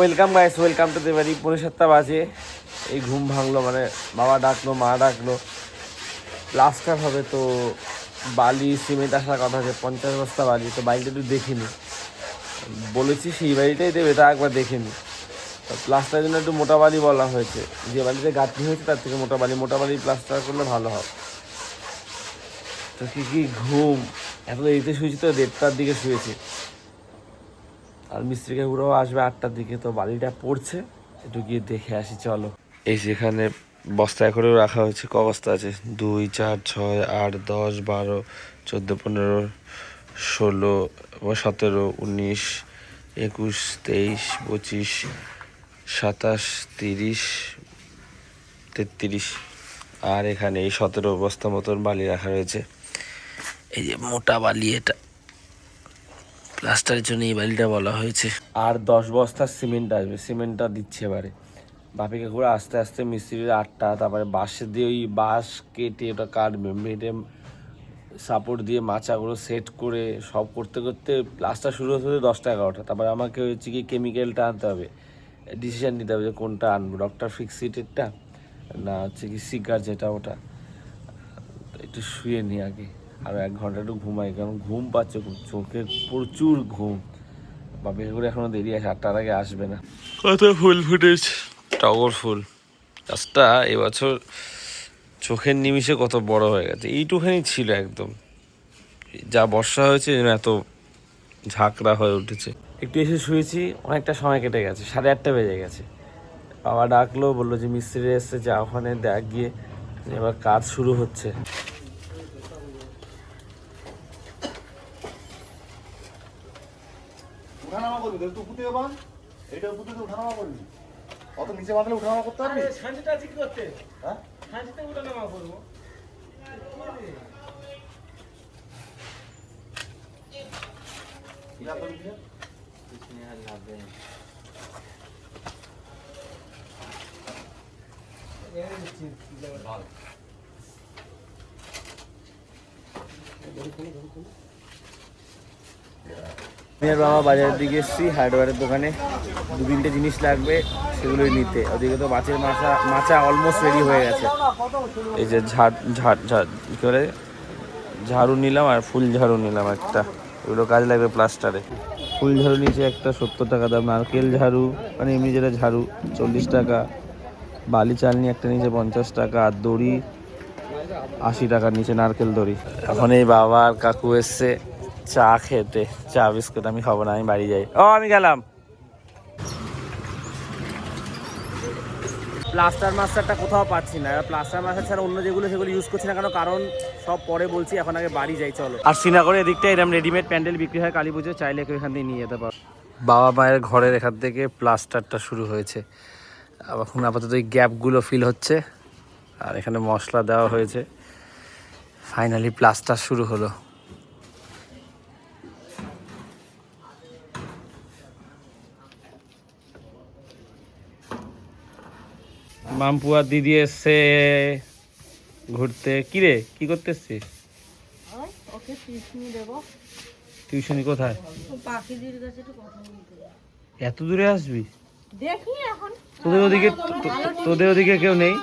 Welcome guys welcome to দেবারি পনেরো সাতটা বাজে এই ঘুম ভাঙলো মানে বাবা ডাকলো, মা ডাকলো। প্লাস্টার হবে তো বালি, সিমেন্ট আসার কথা আছে পঞ্চাশ বস্তা বালি, তো বাড়িটা একটু দেখিনি বলেছি সেই বাড়িটাই দেবে, তা একবার দেখিনি প্লাস্টারের জন্য একটু মোটা বালি বলা হয়েছে। যে বালিতে গাঁথনি হয়েছে, তার থেকে মোটা বালি মোটা বালি প্লাস্টার করলে ভালো হয়। তো কী কী ঘুম? এত দেরিতে শুয়েছি তো, দেড়টার দিকে শুয়েছি। আর মিস্ত্রি কাকুরাও আসবে আটটার দিকে, তো বালিটা পড়ছে। একটু গিয়ে দেখে আসি, চলো। এই যেখানে বস্তায় করেও রাখা হয়েছে, ক বস্তা আছে? দুই, চার, ছয়, আট, দশ, বারো, চোদ্দ, পনেরো, ষোলো, সতেরো, উনিশ, একুশ, তেইশ, পঁচিশ, সাতাশ, তিরিশ, তেত্রিশ। আর এখানে এই সতেরো বস্তা মতন বালি রাখা রয়েছে। এই যে মোটা বালি এটা। প্লাস্টারের জন্য এই বালিটা বলা হয়েছে। আর দশ বস্তা সিমেন্ট আসবে, সিমেন্টটা দিচ্ছে এবারে। বাপিকে করে আস্তে আস্তে মিস্ত্রির আটটা, তারপরে বাঁশের দিয়ে ওই বাঁশ কেটে ওটা কাটবে, মেটে সাপোর্ট দিয়ে মাচাগুলো সেট করে সব করতে করতে প্লাস্টার শুরু হতে হতে দশটা এগারোটা। তারপরে আমাকে হচ্ছে কি কেমিক্যালটা আনতে হবে, ডিসিশন নিতে হবে যে কোনটা আনব, ডক্টর ফিক্সিটেডটা না হচ্ছে কি সিগার যেটা ওটা, একটু শুয়ে নি আগে। আর এক ঘণ্টা একটু ঘুমাই কারণ ঘুম পাচ্ছে খুব চোখে প্রচুর ঘুম। বাপের করে এখনও দেরি আছে আটটার আগে আসবে না। কত ফুল ফুটেজ টগর ফুল। গাছটা এবছর চোখের নিমিষে কত বড় হয়ে গেছে। এইটুখানি ছিল একদম। যা বর্ষা হয়েছে যেন এত ঝাঁকড়া হয়ে উঠেছে। একটু এসে শুয়েছি অনেকটা সময় কেটে গেছে সাড়ে আটটা বেজে গেছে। বাবা ডাকলো বলল যে মিস্ত্রি এসছে যা ওখানে দেখ গিয়ে এবার কাজ শুরু হচ্ছে। করবি তো একটু পুঁতে বাঁধ এইটা পুঁতে তো উঠানামা করবি। অত নিচে বাঁধলে উঠানামা করতে পারবি? সাঁঝটা কি করতে? হ্যাঁ? সাঁঝতে উঠে করব? আমি আর বাবা বাজারের দিকে এসেছি হার্ডওয়্যারের দোকানে। দু তিনটে জিনিস লাগবে, সেগুলোই নিতে। ওদিকে তো মাছের মাছা মাচা অলমোস্ট রেডি হয়ে গেছে। এই যে ঝাড় ঝাড় ঝাড়, কী করে ঝাড়ু নিলাম আর ফুল ঝাড়ু নিলাম একটা। এগুলো কাজ লাগবে প্লাস্টারে। ফুল ঝাড়ু নিচে একটা সত্তর টাকা দাম। নারকেল ঝাড়ু মানে এমনি যেটা ঝাড়ু, চল্লিশ টাকা। বালি চালনি একটা নিচে পঞ্চাশ টাকা, আর দড়ি আশি টাকার নিচে নারকেল দড়ি। এখন এই বাবা আর কাকু এসছে। চা খেতে। চা বিস্কুট আমি খাব না আমি বাড়ি যাই। ও আমি গেলাম। প্লাস্টার মাস্টারটা কোথাও পাচ্ছি না। প্লাস্টার মাস্টার ছাড়া অন্য যেগুলো সেগুলো ইউজ করছি না কেন? কারণ সব পরে বলছি এখন আগে বাড়ি যাই চলো। আর শ্রীনগরে এদিকটা এরকম রেডিমেড প্যান্ডেল বিক্রি হয় কালী পুজো চাইলে কেউ এখান থেকে নিয়ে যেতে পারো। বাবা মায়ের ঘরের এখান থেকে প্লাস্টারটা শুরু হয়েছে। এখন আপাতত এই গ্যাপগুলো ফিল হচ্ছে। আর এখানে মশলা দেওয়া হয়েছে। ফাইনালি প্লাস্টার শুরু হলো। মামপুয়ার দিদি এসছে ঘুরতে। কি রে? কি করতে এসছিস ওকে টিউশনি দেবো। টিউশনি কোথায়? পাখিদের কাছে একটু কথা বলতে এত দূরে আসবি? দেখি এখন। তোদের ওদিকে তোদের ওদিকে কেউ নেই?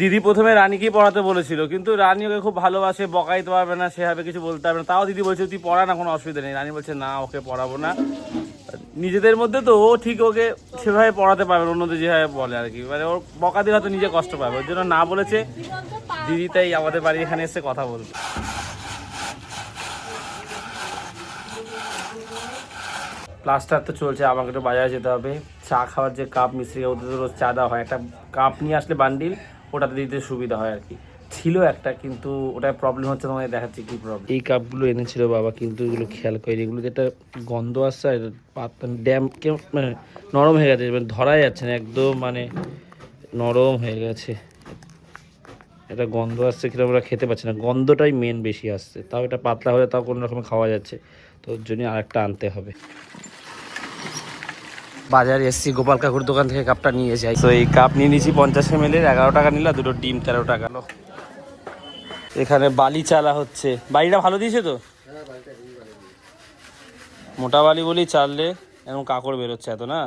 দিদি প্রথমে রানীকেই পড়াতে বলেছিল? কিন্তু রানী ওকে খুব ভালোবাসে বকাইতে পারবে না সেভাবে কিছু বলতে পারবে না। তাও দিদি বলছে তুই পড়া না কোনো অসুবিধা নেই। রানী বলছে না ওকে পড়াবো না। নিজেদের মধ্যে তো ও ঠিক ওকে সেভাবে পড়াতে পারবে অন্যদের যেভাবে বলে আর কি। মানে ওর বকা দিলে হয়তো নিজে কষ্ট পাবে, ওর জন্য না বলেছে দিদি তাই আমাদের বাড়ি এখানে এসে কথা বলবে। প্লাস্টার তো চলছে, আমাকে একটু বাজারে যেতে হবে। চা খাওয়ার যে কাপ মিস্ত্রি ওদের তো রোজ চা দেওয়া হয়। একটা কাপ নিয়ে আসলে বান্ডিল ওটাতে দিতে সুবিধা হয় আর কি। ছিল একটা কিন্তু ওটা প্রবলেম হচ্ছে তোমাকে দেখাচ্ছি কি প্রবলেম এই কাপগুলো এনেছিল বাবা কিন্তু এগুলো খেয়াল করি এগুলো যেটা গন্ধ আসছে আর পাতা ড্যাম মানে নরম হয়ে গেছে মানে ধরা যাচ্ছে না একদম মানে নরম হয়ে গেছে। এটা গন্ধ আসছে কীরকম আমরা খেতে পাচ্ছি না। গন্ধটাই মেন বেশি আসছে। তাও এটা পাতলা হলে তাও কোনো রকম খাওয়া যাচ্ছে। তো ওর জন্য আরেকটা আনতে হবে। বাজারে এসছি গোপাল কাকুর দোকান থেকে কাপটা নিয়ে যাই। তো এই কাপ নিয়ে নিয়েছি পঞ্চাশ এম এর এগারো টাকা নিল দুটো ডিম তেরো টাকা। এখানে বালি চালা হচ্ছে। বালিটা ভালো দিয়েছে তো? মোটা বালি বলি চাললে এখন কাকড় বেরোচ্ছে এত, না?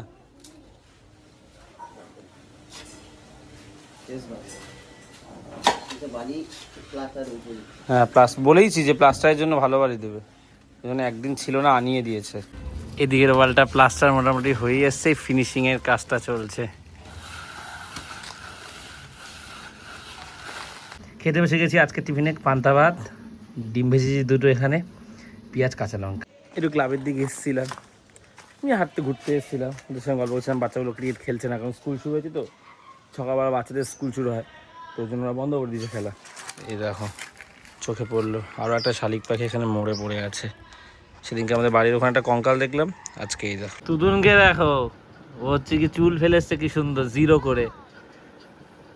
হ্যাঁ প্লাস বলেইছি যে প্লাস্টারের জন্য ভালো বাড়ি দেবে। জন্য একদিন ছিল না, আনিয়ে দিয়েছে। এদিকের ওয়ালটা প্লাস্টার মোটামুটি হয়ে এসছে ফিনিশিং এর কাজটা চলছে। খেতে বসে গেছি আজকে টিফিনে পান্তা ভাত ডিম ভেজেছি দুটো এখানে পেঁয়াজ কাঁচা লঙ্কা। একটু ক্লাবের দিকে এসেছিলাম। আমি হাঁটতে ঘুরতে এসেছিলাম। ওদের সঙ্গে গল্প করছিলাম বাচ্চাগুলো ক্রিকেট খেলছে না কারণ স্কুল শুরু হয়েছে তো। সকালবেলা বাচ্চাদের স্কুল শুরু হয় তো ওই জন্য ওরা বন্ধ করে দিয়েছে খেলা। এই দেখো চোখে পড়ল। আরও একটা শালিক পাখি এখানে মরে পড়ে আছে। সেদিনকে আমাদের বাড়ির ওখানে একটা কঙ্কাল দেখলাম আজকে এই দেখো। তুদুনকে দেখো ও হচ্ছে কি চুল ফেলে এসছে কি সুন্দর জিরো করে।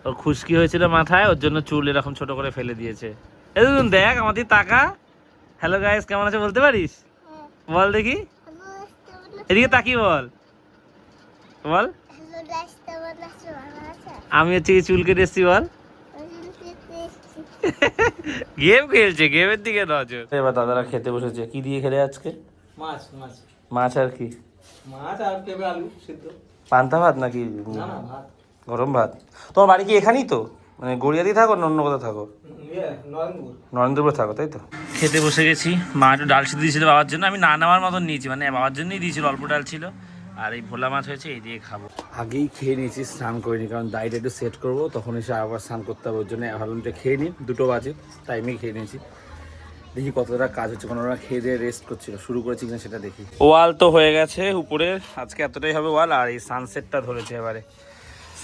ওর খুশকি হয়েছিল মাথায় ওর জন্য চুল এরকম ছোট করে ফেলে দিয়েছে। এই তুদুন দেখ আমাদের তাকা হ্যালো গাইস কেমন আছে বলতে পারিস? বল দেখি। এদিকে তাকি বল। বল। আমি হচ্ছে কি চুল কেটে এসছি বল। গেম খেলছে গেমের দিকে নজর। এবার দাদারা খেতে বসেছে। কি দিয়ে খেলে আজকে? মাছ মাছ। মাছ আর কি? মাছ আর কেবে আলু সিদ্ধ। পান্তা ভাত নাকি? না না ভাত। গরম ভাত। তোমার বাড়ি কি এখানেই তো? মানে গড়িয়াতেই থাকো না অন্য কোথাও থাকো? ইয়ে নরেন্দ্রপুর। নরেন্দ্রপুরে থাকো তাই তো? খেতে বসে গেছি। মা একটু ডাল সিদ্ধ দিয়েছিল বাবার জন্য। আমি না নেওয়ার মতন নিয়েছি মানে বাবার জন্যই দিয়েছিল অল্প ডাল ছিল। আর এই ভোলা মাছ হয়েছে এই দিয়ে খাব। আগেই খেয়ে নিয়েছি স্নান করিনি কারণ ডায়েট একটু সেট করব। তখন এসে আবার স্নান করতে হবে ওর জন্য ভাবলাম খেয়ে নিই। দুটো বাজে টাইমেই খেয়ে নিয়েছি। দেখি কতটা কাজ হচ্ছে কোনো ওরা খেয়ে দিয়ে রেস্ট করছিল। শুরু করেছি কিনা সেটা দেখি। ওয়াল তো হয়ে গেছে উপরে আজকে এতটাই হবে ওয়াল আর এই সানসেটটা ধরেছে এবারে।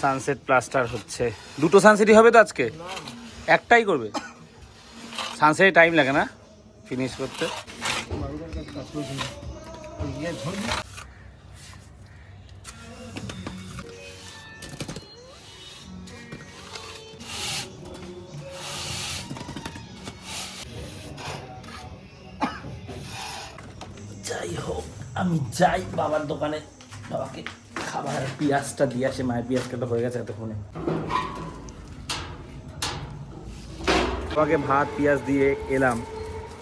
সানসেট প্লাস্টার হচ্ছে। দুটো সানসেটই হবে তো আজকে? একটাই করবে? সানসেটে টাইম লাগে না ফিনিশ করতে? যাই হোক, আমি যাই বাবার দোকানে। বাবাকে খাবার, পেঁয়াজটা দিয়ে আসে, মায়ের পেঁয়াজ কাটা হয়ে গেছে এতক্ষণে। বাবাকে ভাত, পেঁয়াজ দিয়ে এলাম,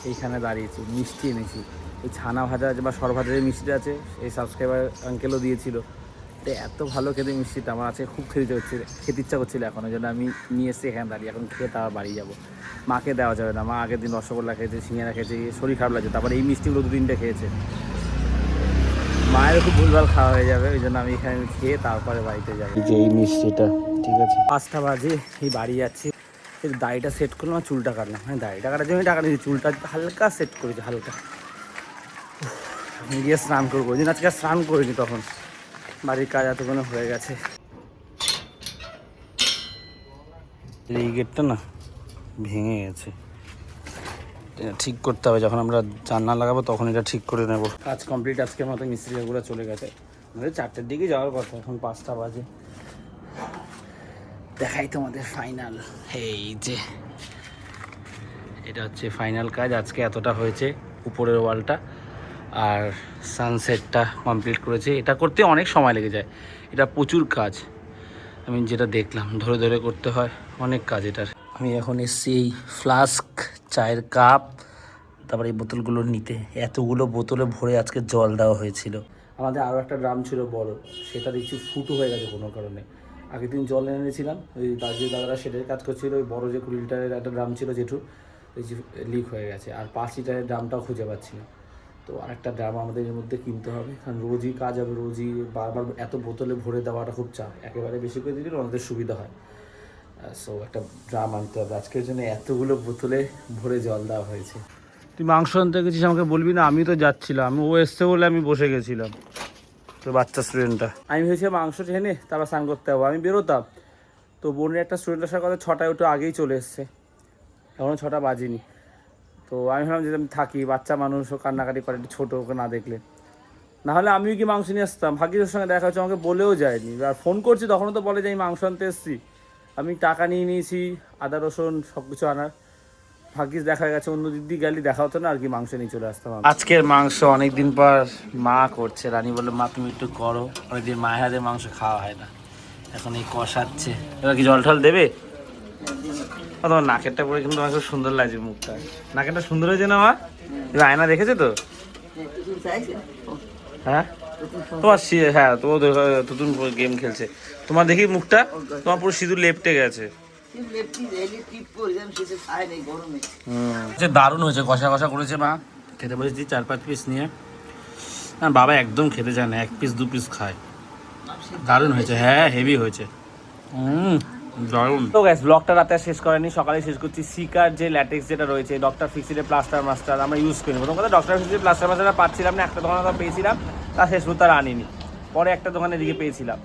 এইখানে দাঁড়িয়েছি, মিষ্টি এনেছি। এই ছানা ভাজা আছে বা সর ভাজা যে মিষ্টি আছে, এই সাবস্ক্রাইবার আঙ্কেলও দিয়েছিল। তো এত ভালো খেতে মিষ্টিটা, আমার আছে খুব খেতে হচ্ছে খেতে ইচ্ছা করছিল এখন, ওই জন্য আমি নিয়ে এসেছি এখানে দাঁড়িয়ে, এখন খেয়ে তারপর বাড়ি যাব। মাকে দেওয়া যাবে না, মা আগের দিন রসগোল্লা খেয়েছে, সিঙ্গারা খেয়েছে, শরীর খারাপ লাগছে, তারপরে এই মিষ্টিগুলো দু তিনটে খেয়েছে। মায়ের খুব ভুলভাল খাওয়া হয়ে যাবে ওই জন্য আমি এখানে খেয়ে তারপরে বাড়িতে যাব। যে এই মিষ্টিটা ঠিক আছে। পাঁচটা বাজে এই বাড়ি যাচ্ছি। দাড়িটা সেট করলাম আর চুলটা কাটলাম। হ্যাঁ দাড়িটা কাটার জন্য টাকা নিয়েছি চুলটা হালকা সেট করেছি হালকা। আমি গিয়ে স্নান করব ওই দিন আজকে স্নান করিনি তখন। বাড়ির কাজ এতক্ষণে হয়ে গেছে। এই গেটটা না ভেঙে গেছে। ঠিক করতে হবে। যখন আমরা জানলা লাগাবো তখন এটা ঠিক করে নেব। কাজ কমপ্লিট আজকের মতো মিস্ত্রিগুলো চলে গেছে। আমাদের চারটের দিকে যাওয়ার কথা এখন পাঁচটা বাজে। দেখাই তোমাদের ফাইনাল এই যে এটা হচ্ছে ফাইনাল কাজ। আজকে এতটা হয়েছে উপরের ওয়ালটা আর সানসেটটা কমপ্লিট করেছে। এটা করতে অনেক সময় লেগে যায়। এটা প্রচুর কাজ। আমি যেটা দেখলাম ধরে ধরে করতে হয়। অনেক কাজ এটার। আমি এখন এসছি এই ফ্লাস্ক চায়ের কাপ, তারপরে এই বোতলগুলো নিতে। এতগুলো বোতলে ভরে আজকে জল দেওয়া হয়েছিল। আমাদের আরও একটা ড্রাম ছিল বড়, সেটা দেখছি ফুটো হয়ে গেছে কোনো কারণে। আগের দিন জল এনেছিলাম, ওই দার্জিলিং দাদারা সেটার কাজ করছিল, ওই বড় যে কুড়ি লিটারের একটা ড্রাম ছিল জেঠু ওই যে লিক হয়ে গেছে, আর পাঁচ লিটারের ড্রামটাও খুঁজে পাচ্ছি না। তো আরেকটা ড্রাম আমাদের এর মধ্যে কিনতে হবে, কারণ রোজই কাজ হবে, রোজই বারবার এত বোতলে ভরে দেওয়াটা খুব চাপ, একেবারে বেশি করে দিলে আমাদের সুবিধা হয়। সো একটা ড্রাম আনতে হবে। আজকের জন্য এতগুলো বোতলে ভরে জল দেওয়া হয়েছে। তুই মাংস আনতে গেছিস আমাকে বলবি না? আমি তো যাচ্ছিলাম। ও এসছে বলে আমি বসে গেছিলাম। তো বাচ্চা স্টুডেন্টটা আমি ভেবেছি মাংস টেনে তারপর স্নান করতে হবে আমি বেরোতাম। তো বোনের একটা স্টুডেন্টের সাথে কথা ছটায় একটু আগেই চলে এসছে। এখনও ছটা বাজেনি। তো আমি ভাবলাম যে আমি থাকি বাচ্চা মানুষ ও কান্নাকাটি করে একটু ছোটো ওকে না দেখলে। না হলে আমিও কি মাংস নিয়ে আসতাম? ভাগ্যের সঙ্গে দেখা হচ্ছে আমাকে বলেও যায়নি। আর ফোন করছি তখনও তো বলে যে আমি মাংস আনতে এসেছি। আমি টাকা নিয়ে নিয়েছি আদা রসুন সব কিছু আনার। ভাগ্যিস দেখা গেছে অন্য দিক দিয়ে গেলে দেখা হতো না আর কি মাংস নিয়ে চলে আসতাম আজকের মাংস অনেকদিন পর মা করছে রানী বলল মা তুমি একটু করো। অনেকদিন মায়ের হাতের মাংস খাওয়া হয় না। এখন এই কষাচ্ছে। এবার কি জল টল দেবে? তোমার নাকেরটা পরে কিন্তু আমার খুব সুন্দর লাগছে মুখটা। নাকেরটা সুন্দর হয়েছে না মা? এবার আয়না দেখেছে তো? হ্যাঁ? তোমার সি- হ্যাঁ তোমার নতুন গেম খেলছে। তোমার দেখি মুখটা? তোমার পুরো সিঁদুর লেপটে গেছে। দারুণ হয়েছে কষা কষা করেছে মা। খেতে বলেছি চার পাঁচ পিস নিয়ে। না বাবা একদম খেতে চায় না এক পিস দু পিস খায়। দারুণ হয়েছে হ্যাঁ হেভি হয়েছে। হুম তো গ্যাস ব্লগটা রাতে আর শেষ করেনি সকালে শেষ করছি সিকার যে ল্যাটেক্স যেটা রয়েছে ডক্টর ফিক্সিডের প্লাস্টার মাস্টার আমরা ইউজ করি প্রথম কথা ডক্টর ফিক্সিডের প্লাস্টার মাস্টার পাচ্ছিলাম না একটা দোকানে তো পেয়েছিলাম তা শেষ পর্যন্ত আর আনিনি। পরে একটা দোকানে দিকে পেয়েছিলাম।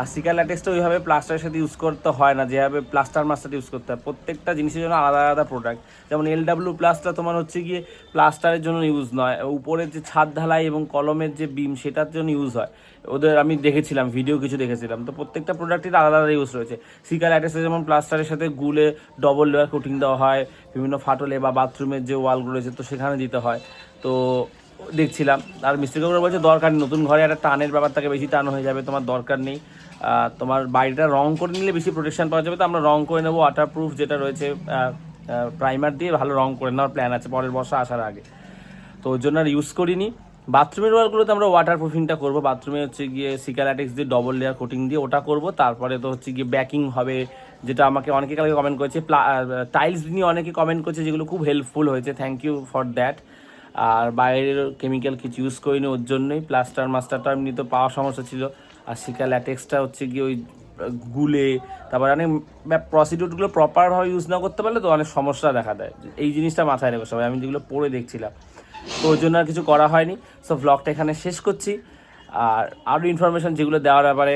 আর সিকার ল্যাটেক্সটা ওইভাবে প্লাস্টারের সাথে ইউজ করতে হয় না, যেভাবে প্লাস্টার মাস্টার ইউজ করতে হয়। প্রত্যেকটা জিনিসের জন্য আলাদা আলাদা প্রোডাক্ট যেমন এল ডাব্লিউ প্লাসটা তোমার হচ্ছে গিয়ে প্লাস্টারের জন্য ইউজ নয়, উপরের যে ছাদ ঢালাই এবং কলমের যে বিম সেটার জন্য ইউজ হয়। ওদের আমি দেখেছিলাম ভিডিও কিছু দেখেছিলাম। তো প্রত্যেকটা প্রোডাক্টের আলাদা আলাদা ইউজ রয়েছে। সিকার ল্যাটেক্সে যেমন প্লাস্টারের সাথে গুলে ডবল লেয়ার কোটিং দেওয়া হয়, বিভিন্ন ফাটলে বা বাথরুমের যে ওয়ালগুলো রয়েছে, তো সেখানে দিতে হয়। তো দেখছিলাম। আর মিস্ত্রি কাকুরা বলছে, দরকার নেই, নতুন ঘরে একটা টানের ব্যাপার থাকে, বেশি টান হয়ে যাবে, তোমার দরকার নেই। তোমার বাড়িটা রং করে নিলে বেশি প্রোটেকশন পাওয়া যাবে, তো আমরা রং করে নেব ওয়াটার প্রুফ যেটা রয়েছে প্রাইমার দিয়ে ভালো রং করে নেওয়ার প্ল্যান আছে, পরের বর্ষা আসার আগে। তো ওর জন্য আর ইউজ করিনি। বাথরুমের ওয়ালগুলোতে আমরা ওয়াটার প্রুফিংটা করব। বাথরুমে হচ্ছে গিয়ে সিকালাটিক্স দিয়ে ডবল লেয়ার কোটিং দিয়ে ওটা করব। তারপরে তো হচ্ছে গিয়ে ব্যাকিং হবে, যেটা আমাকে অনেকে কালকে কমেন্ট করেছে। প্লা টাইলস নিয়ে অনেকে কমেন্ট করেছে, যেগুলো খুব হেল্পফুল হয়েছে। থ্যাংক ইউ ফর দ্যাট আর বাইরের কেমিক্যাল কিছু ইউজ করিনি, ওর জন্যই প্লাস্টার মাস্টারটা এমনি তো পাওয়ার সমস্যা ছিল। আর শিকা ল্যাটেক্সটা হচ্ছে কি ওই গুলে, তারপর অনেক প্রসিডিউরগুলো প্রপারভাবে ইউজ না করতে পারলে তো অনেক সমস্যা দেখা দেয়। এই জিনিসটা মাথায় রেখো সবাই, আমি যেগুলো পড়ে দেখছিলাম। তো ওই জন্য আর কিছু করা হয়নি। সো ব্লগটা এখানে শেষ করছি। আর আরও ইনফরমেশন যেগুলো দেওয়ার ব্যাপারে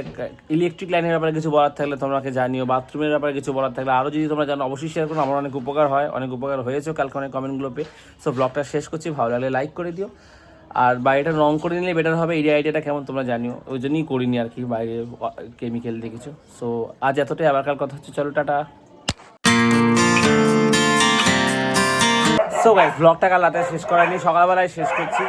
ইলেকট্রিক লাইনের ব্যাপারে কিছু বলার থাকলে তোমাকে জানিও বাথরুমের ব্যাপারে কিছু বলার থাকলে আরও যদি তোমরা জানো, অবশ্যই শেয়ার করো, আমার অনেক উপকার হয়, অনেক উপকার হয়েছে কালকে অনেক কমেন্টগুলো পেয়ে। সো ব্লগটা শেষ করছি, ভালো লাগলে লাইক করে দিও। আর বাড়িটা রং করে নিলে বেটার হবে, এই আইডিয়াটা কেমন তোমরা জানিও। ওই জন্যই করিনি আর কি, বাইরে কেমিক্যাল দিয়ে কিছু। সো আজ এতটাই, আবার কাল কথা হচ্ছে, চলো, টাটা। সো গাইস ব্লগটা কাল রাতে শেষ করায়নি, সকালবেলায় শেষ করছি।